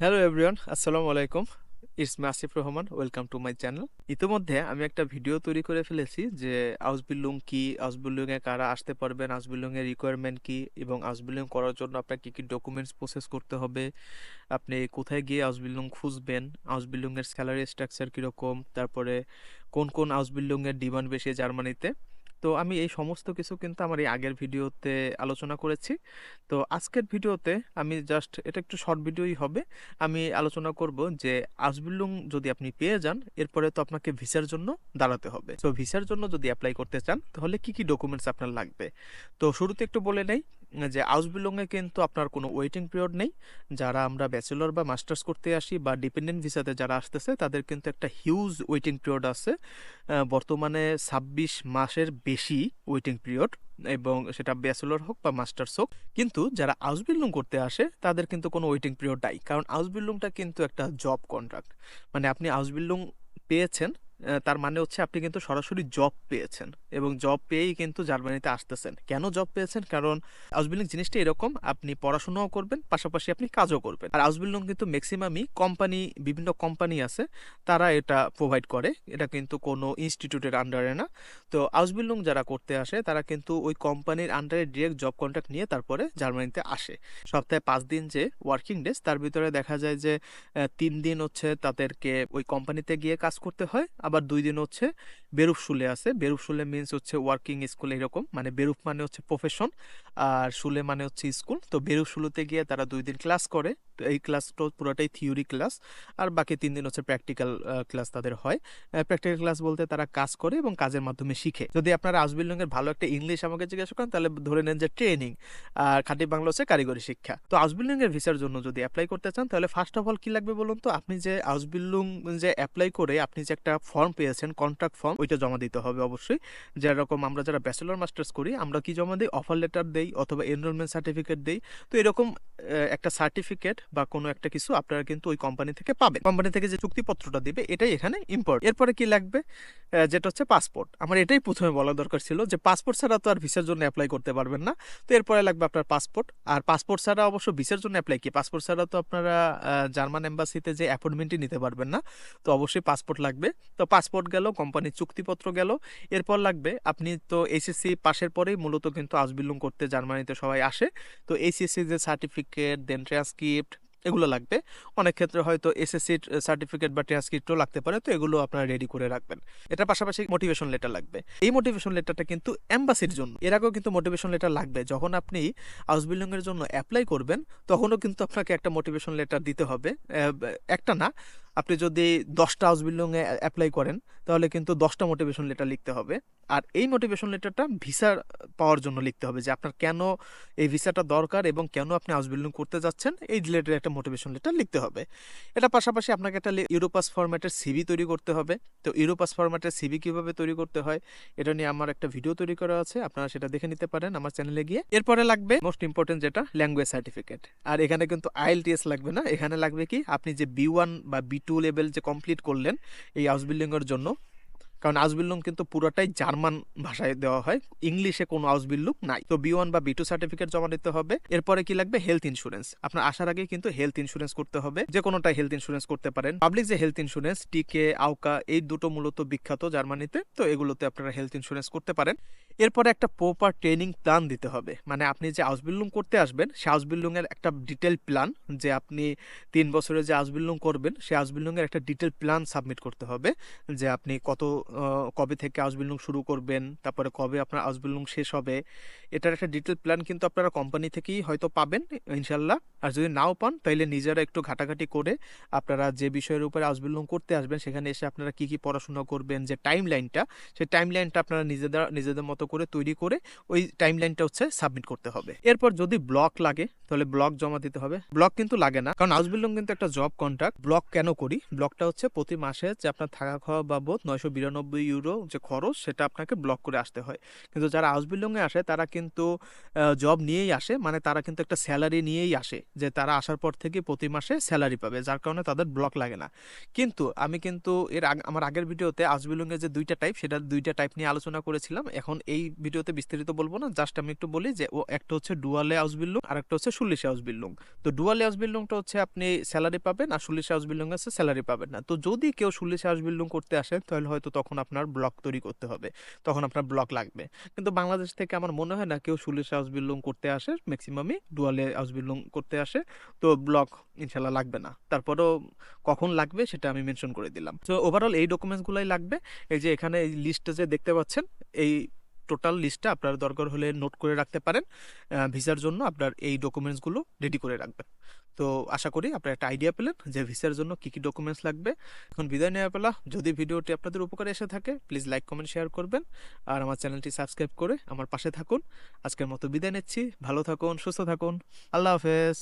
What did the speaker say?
Hello everyone আসসালামু আলাইকুম it's Masif Rahman welcome to my channel ইতিমধ্যে আমি একটা ভিডিও তৈরি করে ফেলেছি যে আউসবিল্লুং কি আউসবিল্লুং এ কারা আসতে পারবেন আউসবিল্লুং এর রিকোয়ারমেন্ট কি, এবং আউসবিল্লুং করার জন্য আপনার কি কি ডকুমেন্টস প্রসেস করতে হবে, আপনি কোথায় গিয়ে হাউস আউসবিল্লুং খুঁজবেন আউসবিল্লুং এর স্যালারি স্ট্রাকচার কীরকম, তারপরে কোন কোন আউসবিল্লুং এর ডিমান্ড বেশি জার্মানিতে তো আমি এই সমস্ত কিছু কিন্তু আমার এই আগের ভিডিওতে আলোচনা করেছি। তো আজকের ভিডিওতে আমি জাস্ট এটা একটু শর্ট ভিডিওই হবে। আমি আলোচনা করব যে আজবিল্লুং যদি আপনি পেয়ে যান, এরপরে তো আপনাকে ভিসার জন্য দাঁড়াতে হবে। তো ভিসার জন্য যদি অ্যাপ্লাই করতে চান, তাহলে কি কি ডকুমেন্টস আপনার লাগবে? তো শুরুতে একটু বলে নেই যে আউসবিলংয়ে কিন্তু আপনার কোনো ওয়েটিং পিরিয়ড নেই। যারা আমরা ব্যাচেলর বা মাস্টার্স করতে আসি বা ডিপেন্ডেন্ট ভিসাতে যারা আসতেছে তাদের কিন্তু একটা হিউজ ওয়েটিং পিরিয়ড আছে। বর্তমানে ছাব্বিশ মাসের বেশি ওয়েটিং পিরিয়ড এবং সেটা ব্যাচেলর হোক বা মাস্টার্স হোক। কিন্তু যারা আউসবিল্ডিং করতে আসে তাদের কিন্তু কোনো ওয়েটিং পিরিয়ড নাই। কারণ আউসবিল্ডিংটা কিন্তু একটা জব কন্ট্রাক্ট মানে আপনি আউসবিল্ডিং পেয়েছেন আহ, তার মানে হচ্ছে আপনি কিন্তু সরাসরি জব পেয়েছেন এবং জব পেয়েই কিন্তু জার্মানিতে আসতেছেন। কেন জব পেয়েছেন? কারণ আউসবিল্ডিং জিনিসটা এরকম, আপনি পড়াশোনাও করবেন, পাশাপাশি আপনি কাজও করবেন। আর আউসবিল্ডিং কিন্তু ম্যাক্সিমামই কোম্পানি বিভিন্ন কোম্পানি আছে, তারা এটা প্রোভাইড করে। এটা কিন্তু কোনো ইনস্টিটিউটের আন্ডারে না। তো আউসবিল্ডিং যারা করতে আসে, তারা কিন্তু ওই কোম্পানির আন্ডারে ডিরেক্ট জব কন্ট্রাক্ট নিয়ে তারপরে জার্মানিতে আসে। সপ্তাহে পাঁচ দিন যে ওয়ার্কিং ডেজ তার ভিতরে দেখা যায় যে তিন দিন হচ্ছে তাদেরকে ওই কোম্পানিতে গিয়ে কাজ করতে হয়। আবার দুই দিন হচ্ছে বেরুফ শুলে আছে। বেরুফ শুলে মিনস হচ্ছে ওয়ার্কিং স্কুল এরকম মানে বেরুফ মানে হচ্ছে প্রফেশন আর শুলে মানে হচ্ছে স্কুল তো বেরুফ শুলুতে গিয়ে তারা দুই দিন ক্লাস করে। এই ক্লাসটা পুরোটাই থিওরি ক্লাস, আর বাকি তিন দিন হচ্ছে প্র্যাকটিক্যাল ক্লাস তাদের হয়। প্র্যাকটিক্যাল ক্লাস বলতে তারা কাজ করে এবং কাজের মাধ্যমে শিখে। যদি আপনারা আউসবিল্ডিং এর ভালো একটা ইংলিশ আমাকে জিজ্ঞাসা করেন, তাহলে ধরে নেন যে ট্রেনিং, আর খাঁটি বাংলা হচ্ছে কারিগরি শিক্ষা। তো আউসবিল্ডিং এর ভিসার জন্য যদি অ্যাপ্লাই করতে চান, তাহলে ফার্স্ট অফ অল কি লাগবে বলুন তো? আপনি যে আউসবিল্ডিং যে অ্যাপ্লাই করে আপনি যে একটা ফর্ম পেয়েছেন কন্ট্রাক্ট ফর্ম ওইটা জমা দিতে হবে অবশ্যই। যেরকম আমরা যারা ব্যাচেলর মাস্টার্স করি, আমরা কি জমা দিই? অফার লেটার দেই অথবা এনরোলমেন্ট সার্টিফিকেট দেই। তো এরকম একটা সার্টিফিকেট বা কোনো একটা কিছু আপনারা কিন্তু ওই কোম্পানি থেকে পাবেন। কোম্পানি থেকে যে চুক্তিপত্রটা দিবে, এটাই এখানে ইম্পর্ট এরপরে কি লাগবে? যেটা হচ্ছে পাসপোর্ট আমার এটাই প্রথমে বলা দরকার ছিল যে পাসপোর্ট ছাড়া তো আর ভিসার জন্য অ্যাপ্লাই করতে পারবেন না। তো এরপরে লাগবে আপনার পাসপোর্ট আর পাসপোর্ট ছাড়া অবশ্য ভিসার জন্য অ্যাপ্লাই কি? পাসপোর্ট ছাড়া তো আপনারা জার্মান এম্বাসিতে যে অ্যাপয়েন্টমেন্টই নিতে পারবেন না। তো অবশ্যই পাসপোর্ট লাগবে। তো পাসপোর্ট গেল কোম্পানির চুক্তিপত্র গেল। এরপর লাগবে, আপনি তো এইচএসসি পাশের পরেই মূলত কিন্তু আউসবিল্ডিং করতে জার্মানিতে সবাই আসে। তো এইচএসসি যে সার্টিফিকেট দেন ট্রান্সক্রিপ্ট এগুলো লাগবে। অনেক ক্ষেত্রে হয়তো এসএসসি সার্টিফিকেট বা ট্রান্সক্রিপ্টও লাগতে পারে, তো এগুলো আপনারা রেডি করে রাখবেন। এটার পাশাপাশি মোটিভেশন লেটার লাগবে। এই মোটিভেশন লেটারটা কিন্তু অ্যাম্বাসির জন্য। এর আগেও কিন্তু মোটিভেশন লেটার লাগবে। যখন আপনি হাউস এর জন্য অ্যাপ্লাই করবেন, তখনও কিন্তু আপনাকে একটা মোটিভেশন লেটার দিতে হবে। একটা না আপনি যদি দশটা হাউস বিল্ডিং এ অ্যাপ্লাই করেন, তাহলে কিন্তু দশটা মোটিভেশন লেটার লিখতে হবে। আর এই মোটিভেশন লেটারটা ভিসা পাওয়ার জন্য লিখতে হবে যে আপনার কেন এই ভিসাটা দরকার এবং কেন আপনি হাউস বিল্ডিং করতে যাচ্ছেন, এই রিলেটেড একটা মোটিভেশন লেটার লিখতে হবে। এটা পাশাপাশি আপনাকে একটা ইউরোপাস ফরম্যাটের সিভি তৈরি করতে হবে। তো ইউরোপাস ফরম্যাটের সিভি কীভাবে তৈরি করতে হয়, এটা নিয়ে আমার একটা ভিডিও তৈরি করা আছে, আপনারা সেটা দেখে নিতে পারেন আমার চ্যানেলে গিয়ে। এরপরে লাগবে মোস্ট ইম্পর্টেন্ট যেটা ল্যাঙ্গুয়েজ সার্টিফিকেট আর এখানে কিন্তু আইএলটিএস লাগবে না, এখানে লাগবে কি, আপনি যে বি ওয়ান বা বি টু লেভেল যে কমপ্লিট করলেন এই হাউস বিল্ডিংয়ের জন্য কারণ আউসবিল্ডিং কিন্তু পুরোটাই জার্মান ভাষায় দেওয়া হয়। ইংলিশে কোনো আউসবিল্ডিং নাই। তো বি ওয়ান বা বি টু সার্টিফিকেট জমা দিতে হবে। এরপরে কি লাগবে? Health insurance. আপনার আসার আগে কিন্তু হেলথ ইন্স্যুরেন্স করতে হবে। যে কোনোটাই হেলথ ইন্স্যুরেন্স করতে পারেন। পাবলিক যে হেলথ ইন্স্যুরেন্স টিকে আউকা, এই দুটো মূলত বিখ্যাত জার্মানিতে। তো এগুলোতে আপনারা হেলথ ইন্স্যুরেন্স করতে পারেন। এরপরে একটা প্রপার ট্রেনিং প্ল্যান দিতে হবে। মানে আপনি যে হাউস করতে আসবেন, সে হাউস বিল্ডিং এর একটা ডিটেল প্ল্যান যে আপনি তিন বছরে যে হাউস করবেন, সে হাউস বিল্ডিং এর একটা ডিটেল প্ল্যান সাবমিট করতে হবে। যে আপনি কত কবে থেকে হাউস বিল্ডিং শুরু করবেন, তারপরে কবে আপনার হাউস বিল্ডিং শেষ হবে, এটার একটা ডিটেল প্ল্যান কিন্তু আপনারা কোম্পানি থেকেই হয়তো পাবেন ইনশাল্লাহ আর যদি নাও পান তাহলে নিজেরা একটু ঘাটাঘাটি করে আপনারা যে বিষয়ের উপরে হাউস বিল্ডিং করতে আসবেন, সেখানে এসে আপনারা কি কি পড়াশোনা করবেন, যে টাইম লাইনটা সেই টাইম লাইনটা আপনারা নিজেদের নিজেদের মতো করে তৈরি করে ওই টাইম লাইনটা হচ্ছে সাবমিট করতে হবে। এরপর যদি ব্লক লাগে, তাহলে ব্লক জমা দিতে হবে। ব্লক কিন্তু লাগে না, কারণ হাউস বিল্ডিং কিন্তু একটা জব কন্ট্রাক্ট ব্লক কেন করি? ব্লকটা হচ্ছে প্রতি মাসে যে আপনার থাকা খাওয়া বাবদ নয়শো বিরানব্বই নিরানব্বই ইউরো যে খরচ সেটা আপনাকে ব্লক করে আসতে হয়। কিন্তু যারা হাউস বিল্ডিংয়ে আসে, তারা কিন্তু জব নিয়েই আসে। মানে তারা কিন্তু একটা স্যালারি নিয়েই আসে, যে তারা আসার পর থেকে প্রতি মাসে স্যালারি পাবে, যার কারণে তাদের ব্লক লাগে না। কিন্তু আমি কিন্তু এর আমার আগের ভিডিওতে হাউস বিল্ডিংয়ের যে দুইটা টাইপ সেটা দুইটা টাইপ নিয়ে আলোচনা করেছিলাম। এখন এই ভিডিওতে বিস্তারিত বলব না জাস্ট আমি একটু বলি যে, ও একটা হচ্ছে ডুয়ালে হাউস বিল্ডিং আর একটা হচ্ছে চল্লিশে হাউস বিল্ডিং তো ডুয়ালে হাউস বিল্ডিংটা হচ্ছে আপনি স্যালারি পাবেন, আর চল্লিশে হাউস বিল্ডিং আছে স্যালারি পাবেন না। তো যদি কেউ চল্লিশে হাউস বিল্ডিং করতে আসেন, তাহলে হয়তো তখন আপনার ব্লক তৈরি করতে হবে, তখন আপনার ব্লক লাগবে। কিন্তু বাংলাদেশ থেকে আমার মনে হয় না কেউ সুলিশ হাউস বিল্ডিং করতে আসে ম্যাক্সিমামই ডুয়ালে হাউস বিল্ডিং করতে আসে, তো ব্লক ইনশাল্লাহ লাগবে না। তারপরেও কখন লাগবে সেটা আমি মেনশন করে দিলাম। তো ওভারঅল এই ডকুমেন্টসগুলোই লাগবে, এই যে এখানে এই লিস্টে যে দেখতে পাচ্ছেন, এই টোটাল লিস্টটা আপনার দরকার হলে নোট করে রাখতে পারেন ভিসার জন্য আপনার এই ডকুমেন্টসগুলো রেডি করে রাখবেন। তো আশা করি আপনারা একটা আইডিয়া পেলেন যে ভিসার জন্য কী কী ডকুমেন্টস লাগবে। এখন বিদায় নেওয়া পেলা। যদি ভিডিওটি আপনাদের উপকারে এসে থাকে, প্লিজ লাইক, কমেন্ট, শেয়ার করবেন আর আমার চ্যানেলটি সাবস্ক্রাইব করে আমার পাশে থাকুন। আজকের মতো বিদায় নিচ্ছি। ভালো থাকুন, সুস্থ থাকুন। আল্লাহ হাফেজ।